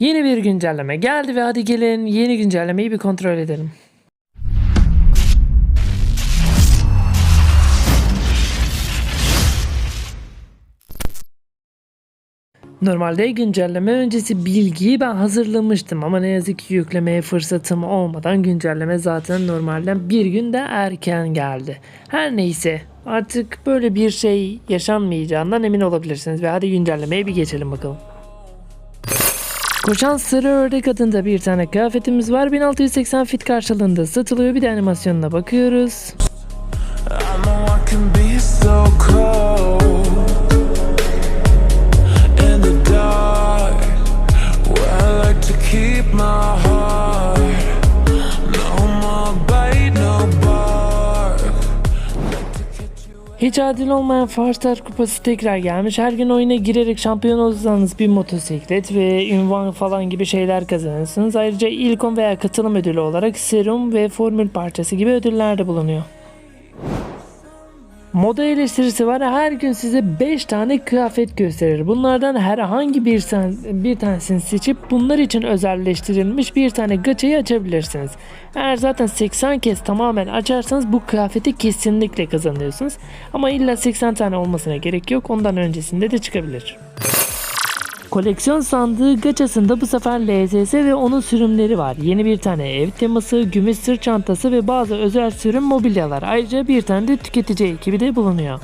Yeni bir güncelleme geldi ve hadi gelin yeni güncellemeyi bir kontrol edelim. Normalde güncelleme öncesi bilgiyi ben hazırlamıştım ama ne yazık ki yüklemeye fırsatım olmadan güncelleme zaten normalden bir gün de erken geldi. Her neyse artık böyle bir şey yaşanmayacağından emin olabilirsiniz ve hadi güncellemeye bir geçelim bakalım. Koşan sarı ördek adında bir tane kıyafetimiz var. 1680 fit karşılığında satılıyor. Bir de animasyonuna bakıyoruz. Hiç adil olmayan Farstar kupası tekrar gelmiş. Her gün oyuna girerek şampiyon olursanız bir motosiklet ve ünvan falan gibi şeyler kazanırsınız. Ayrıca ilkon veya katılım ödülü olarak serum ve formül parçası gibi ödüller de bulunuyor. Moda eleştirisi var. Her gün size 5 tane kıyafet gösterir. Bunlardan herhangi bir, sen, bir tanesini seçip bunlar için özelleştirilmiş bir tane gaçayı açabilirsiniz. Eğer zaten 80 kez tamamen açarsanız bu kıyafeti kesinlikle kazanıyorsunuz. Ama illa 80 tane olmasına gerek yok. Ondan öncesinde de çıkabilir. Koleksiyon sandığı gaçasında bu sefer LSS ve onun sürümleri var. Yeni bir tane ev teması, gümüş sırt çantası ve bazı özel sürüm mobilyalar. Ayrıca bir tane de tüketici ekibi de bulunuyor.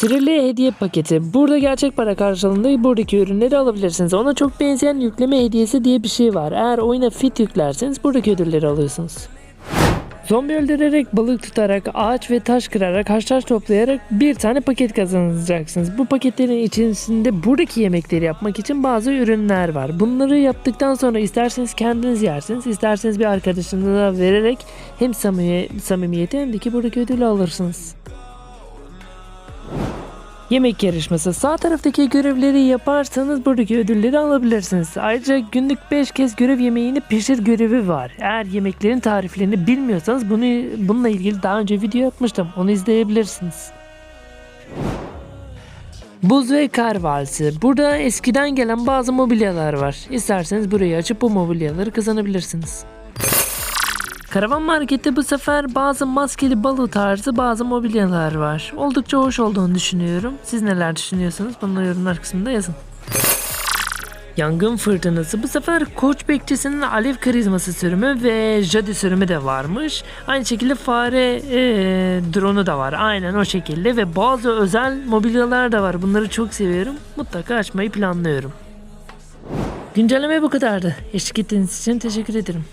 Sirili hediye paketi. Burada gerçek para karşılığında buradaki ürünleri alabilirsiniz. Ona çok benzeyen yükleme hediyesi diye bir şey var. Eğer oyuna fit yüklerseniz buradaki ödülleri alıyorsunuz. Zombi öldürerek, balık tutarak, ağaç ve taş kırarak, haşhaş toplayarak bir tane paket kazanacaksınız. Bu paketlerin içerisinde buradaki yemekleri yapmak için bazı ürünler var. Bunları yaptıktan sonra isterseniz kendiniz yersiniz, isterseniz bir arkadaşınıza vererek hem samimi- samimiyeti hem de ki buradaki ödülü alırsınız. Yemek yarışması. Sağ taraftaki görevleri yaparsanız buradaki ödülleri alabilirsiniz. Ayrıca günlük 5 kez görev yemeğini pişir görevi var. Eğer yemeklerin tariflerini bilmiyorsanız bunu bununla ilgili daha önce video yapmıştım. Onu izleyebilirsiniz. Buz ve kar valsi. Burada eskiden gelen bazı mobilyalar var. İsterseniz burayı açıp bu mobilyaları kazanabilirsiniz. Karavan markette bu sefer bazı maskeli balı tarzı bazı mobilyalar var. Oldukça hoş olduğunu düşünüyorum. Siz neler düşünüyorsunuz? Bunu yorumlar kısmında yazın. Yangın fırtınası. Bu sefer koç bekçisinin alev karizması sürümü ve jadi sürümü de varmış. Aynı şekilde fare eee drone'u da var. Aynen o şekilde ve bazı özel mobilyalar da var. Bunları çok seviyorum. Mutlaka açmayı planlıyorum. Güncelleme bu kadardı. Eşlik ettiğiniz için teşekkür ederim.